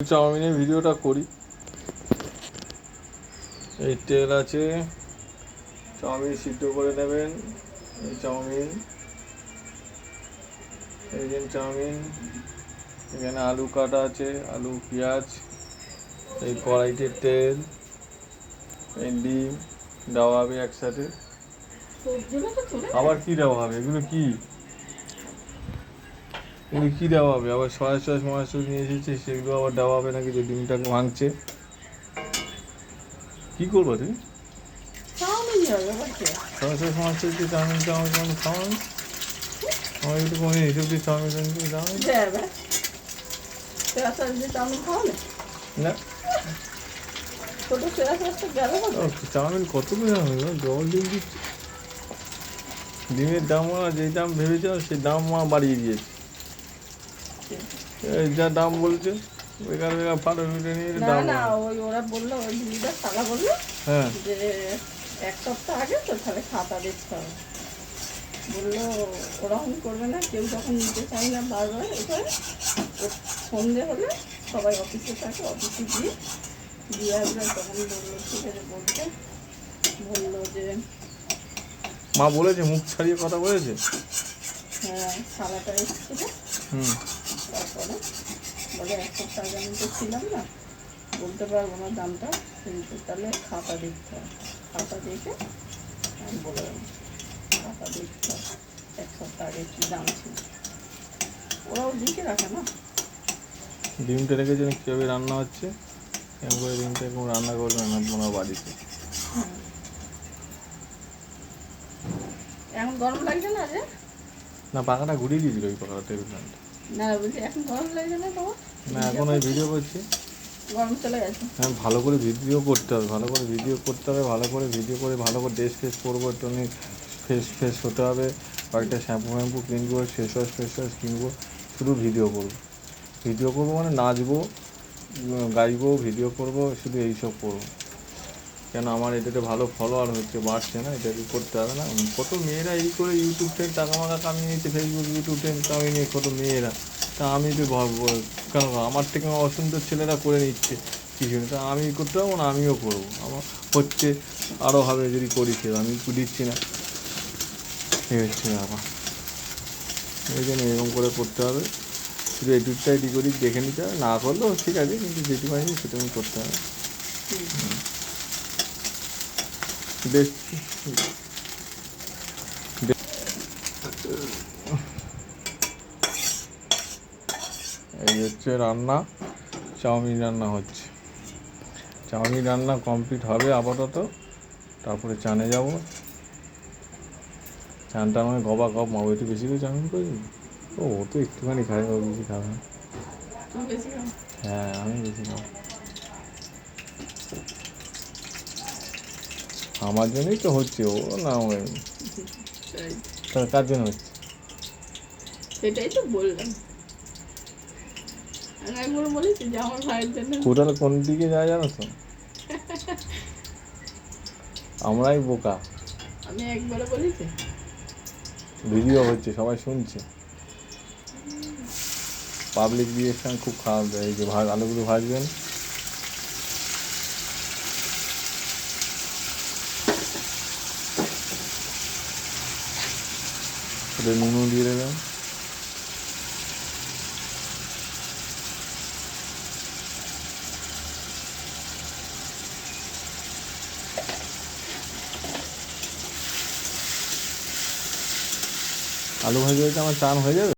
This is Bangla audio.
চাউমিনের ভিডিওটা করি। এই তেল আছে। চাউমিন সিদ্ধ করে নেবেন। এই চাউমিন। এই যে চাউমিন। এখানে আলু কাটা আছে আলু পেঁয়াজ এই কড়াইতে তেল এই ডিম দেওয়া হবে একসাথে। আবার কি দেওয়া হবে? এগুলো কি? এগুলো কি দেওয়া হবে আবার সয়া সস ময়া নিয়ে এসেছে সেগুলো আবার দেওয়া হবে নাকি যে ডিমটাকে ভাঙছে? কি করব তুমি? চাউমিন? সয়া আমার একটু দিয়ে চাউমিন সোয়া না। সোয়া কত করে ডবল ডিম দিচ্ছে। ডিমের দাম ওরা যে দাম ভেবেছিলাম সেই দাম মা বাড়িয়ে দিয়েছে। যা দাম বলছে বেকার বেকার ফাটো ফিটে নিয়ে না দাম না ওই ওরা বলল ওই দিদিটার শালা বলল হ্যাঁ। যে এক সপ্তাহ আগে তো তাহলে খাতা দেখতে হবে। বলল ওরকম করবে না কেউ যখন নিতে চাই না বারবার এবার সন্ধে হলে সবাই অফিসে থাকে অফিসে গিয়ে দিয়ে আসবে তখন বলল ঠিক আছে বলতে বলল যে মা বলেছে মুখ ছাড়িয়ে কথা বলেছে? হ্যাঁ শালাটা এসেছিল হুম। তারপরে বলে এক সপ্তাহ আগে আমি তো ছিলাম না বলতে পারব না দামটা কিন্তু তাহলে খাতা দেখতে হবে। খাতা দেখে আমি বলে খাতা দেখতে হবে। এক সপ্তাহ আগে কী দাম ছিল। ওরাও লিখে রাখে না। ডিমটা রেখে রেখেছেন কীভাবে রান্না হচ্ছে? কেমন করে ডিমটা এরকম রান্না করবেন আপনারা বাড়িতে। এখন গরম লাগছে না যে? না পাখাটা ঘুরিয়ে দিয়েছিল ওই পাখাটা টেবিল ফ্যানটা না বলছি এখন গরম লাগছে না তোমার? না এখন ওই ভিডিও করছি। গরম চলে গেছে। হ্যাঁ ভালো করে ভিডিও করতে হবে ভালো করে ভিডিও করতে হবে ভালো করে ভিডিও করে ভালো করে ড্রেস ফেস করব একটু ফেস ফেস হতে হবে কয়েকটা শ্যাম্পু ফ্যাম্পু কিনবো ফেস ওয়াশ ফেস ওয়াশ কিনবো শুধু ভিডিও করব। ভিডিও করব মানে নাচবো গাইবো ভিডিও করব শুধু এইসব করব। কেন আমার এটাতে ভালো ফলোয়ার হচ্ছে বাড়ছে না এটাকে করতে হবে না। কত মেয়েরা এই করে ইউটিউব থেকে টাকা মাকা কামিয়ে নিচ্ছে ফেসবুক ইউটিউব থেকে কামিয়ে নিয়ে কত মেয়েরা। তা আমি তো ভাববো কেন আমার থেকে অসুন্দর ছেলেরা করে নিচ্ছে। কিছু না। তা আমি করতে পারব না আমিও করব। আমার হচ্ছে আরও হবে যদি করি সে আমি একটু দিচ্ছি না। এই হচ্ছে ব্যাপার। এই জন্য এরকম করে করতে হবে। শুধু এটুকটা এটি করি দেখে নিতে হবে না করলেও ঠিক আছে কিন্তু যেটুকু পাইনি সেটা আমি করতে হবে। বেশ। এই হচ্ছে রান্না চাউমিন রান্না হচ্ছে। চাউমিন রান্না কমপ্লিট হবে আপাতত তারপরে চানে যাব। চানটা মানে গবা গপ মাবো একটু বেশি করে চাউমিন করি ও ও তো একটুখানি খায় ও বেশি খাবে। হ্যাঁ আমি বেশি খাব। আমার জন্যই তো হচ্ছে ও না তাই। তার কার জন্য হচ্ছে? সেটাই তো বললাম। একবার বলেছি যে আমার ভাইয়ের জন্য। কোটাল কোন দিকে যায় জানো তো? আমরাই বোকা। আমি একবারে বলেছি। ভিডিও হচ্ছে সবাই শুনছে। পাবলিক রিয়েকশন খুব খারাপ দেয় এই যে ভাজ আলুগুলো ভাজবেন। ওদের নুনও দিয়ে দেবেন আলু ভাজি আমার চান হয়ে যাবে?